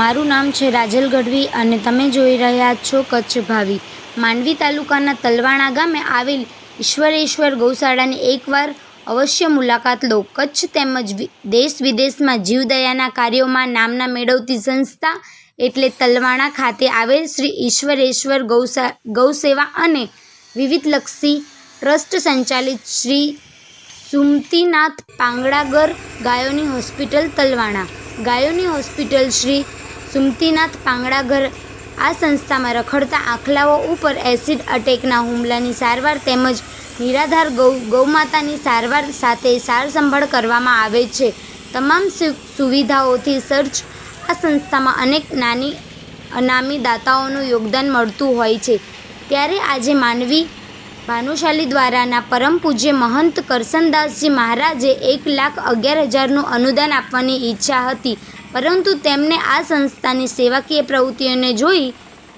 મારું નામ છે રાજલ ગઢવી અને તમે જોઈ રહ્યા છો કચ્છ ભાવી. માંડવી તાલુકાના તલવાણા ગામે આવેલ ઈશ્વરેશ્વર ગૌશાળાની એકવાર અવશ્ય મુલાકાત લો. કચ્છ તેમજ દેશ વિદેશમાં જીવદયાના કાર્યોમાં નામના મેળવતી સંસ્થા એટલે તલવાણા ખાતે આવેલ શ્રી ઈશ્વરેશ્વર ગૌસા, ગૌસેવા અને વિવિધલક્ષી ટ્રસ્ટ સંચાલિત શ્રી સુમતીનાથ પાંગડાગર ગાયોની હોસ્પિટલ તલવાણા. ગાયોની હોસ્પિટલ શ્રી સુમતીનાથ પાંગડાઘર આ સંસ્થામાં રખડતા આખલાઓ ઉપર એસિડ અટેકના હુમલાની સારવાર તેમજ નિરાધાર ગૌ, ગૌમાતાની સારવાર સાથે સાર સંભાળ કરવામાં આવે છે. તમામ સુવિધાઓથી સર્ચ આ સંસ્થામાં અનેક નાની, અનામી દાતાઓનું યોગદાન મળતું હોય છે. ત્યારે આજે માનવી, ભાનુશાલી દ્વારાના પરમ પૂજ્ય મહંત કરસનદાસજી મહારાજે એક લાખ અગિયાર હજારનું અનુદાન આપવાની ઈચ્છા હતી. પરંતુ તેમને આ સંસ્થાની સેવાકીય પ્રવૃત્તિઓને જોઈ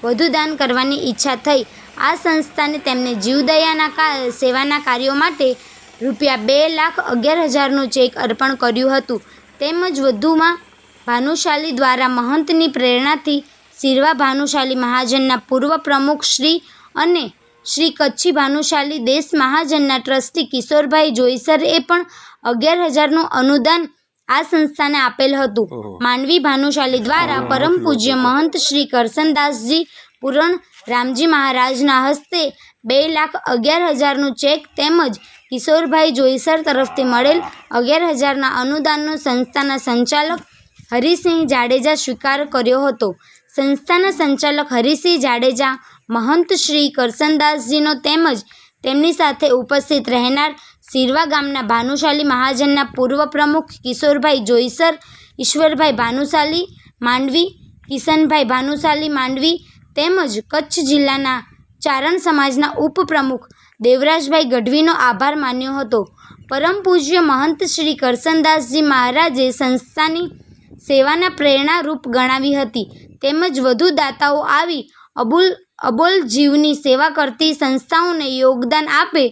વધુ દાન કરવાની ઈચ્છા થઈ. આ સંસ્થાને તેમને જીવદયાના કા, સેવાના કાર્યો માટે રૂપિયા બે લાખ અગિયાર હજારનું ચેક અર્પણ કર્યું હતું. તેમજ વધુમાં ભાનુશાલી દ્વારા મહંતની પ્રેરણાથી શિરવા ભાનુશાલી મહાજનના પૂર્વ પ્રમુખ શ્રી અને શ્રી કચ્છી ભાનુશાલી દેશ મહાજનના ટ્રસ્ટી કિશોરભાઈ જોઈસરે પણ અગિયાર હજારનું અનુદાન આ સંસ્થાને આપેલ હતું. માનવી ભાનુશાલી દ્વારા પરમ પૂજ્ય મહંત શ્રી કરસનદાસજી પુરણ રામજી મહારાજના હસ્તે બે લાખ અગિયાર હજારનું ચેક તેમજ કિશોરભાઈ જોઈસર તરફથી મળેલ અગિયાર હજારના અનુદાનનો સંસ્થાના સંચાલક હરિસિંહ જાડેજા સ્વીકાર કર્યો હતો. સંસ્થાના સંચાલક હરિસિંહ જાડેજા મહંત શ્રી કરસનદાસજીનો તેમજ તેમની સાથે ઉપસ્થિત રહેનાર સિરવા ગામના ભાનુશાલી મહાજનના પૂર્વ પ્રમુખ કિશોરભાઈ જોઈસર, ઈશ્વરભાઈ ભાનુશાલી માંડવી, કિશનભાઈ ભાનુશાલી માંડવી તેમજ કચ્છ જિલ્લાના ચારણ સમાજના ઉપપ્રમુખ દેવરાજભાઈ ગઢવીનો આભાર માન્યો હતો. પરમ પૂજ્ય મહંત શ્રી કરસનદાસજી મહારાજે સંસ્થાની સેવાના પ્રેરણારૂપ ગણાવી હતી. તેમજ વધુ દાતાઓ આવી અબુલ અબોલ જીવની સેવા કરતી સંસ્થાઓને યોગદાન આપે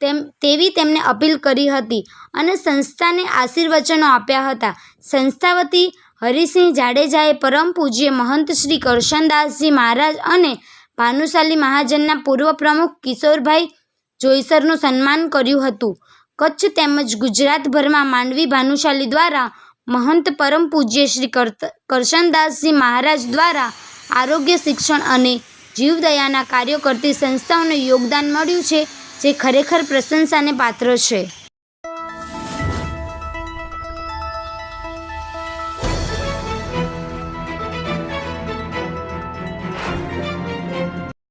તેમ, તેવી તેમને અપીલ કરી હતી અને સંસ્થાને આશીર્વચનો આપ્યા હતા. સંસ્થા વતી હરિસિંહ જાડેજાએ પરમ પૂજ્ય મહંત શ્રી કરશનદાસજી મહારાજ અને ભાનુશાલી મહાજનના પૂર્વ પ્રમુખ કિશોરભાઈ જોઈસરનું સન્માન કર્યું હતું. કચ્છ તેમજ ગુજરાતભરમાં માંડવી ભાનુશાલી દ્વારા મહંત પરમ પૂજ્ય શ્રી કરત- કરશનદાસજી મહારાજ દ્વારા આરોગ્ય શિક્ષણ અને જીવદયાના કાર્યો કરતી સંસ્થાઓને યોગદાન મળ્યું છે. જે ખરેખર પ્રશંસાને પાત્ર છે.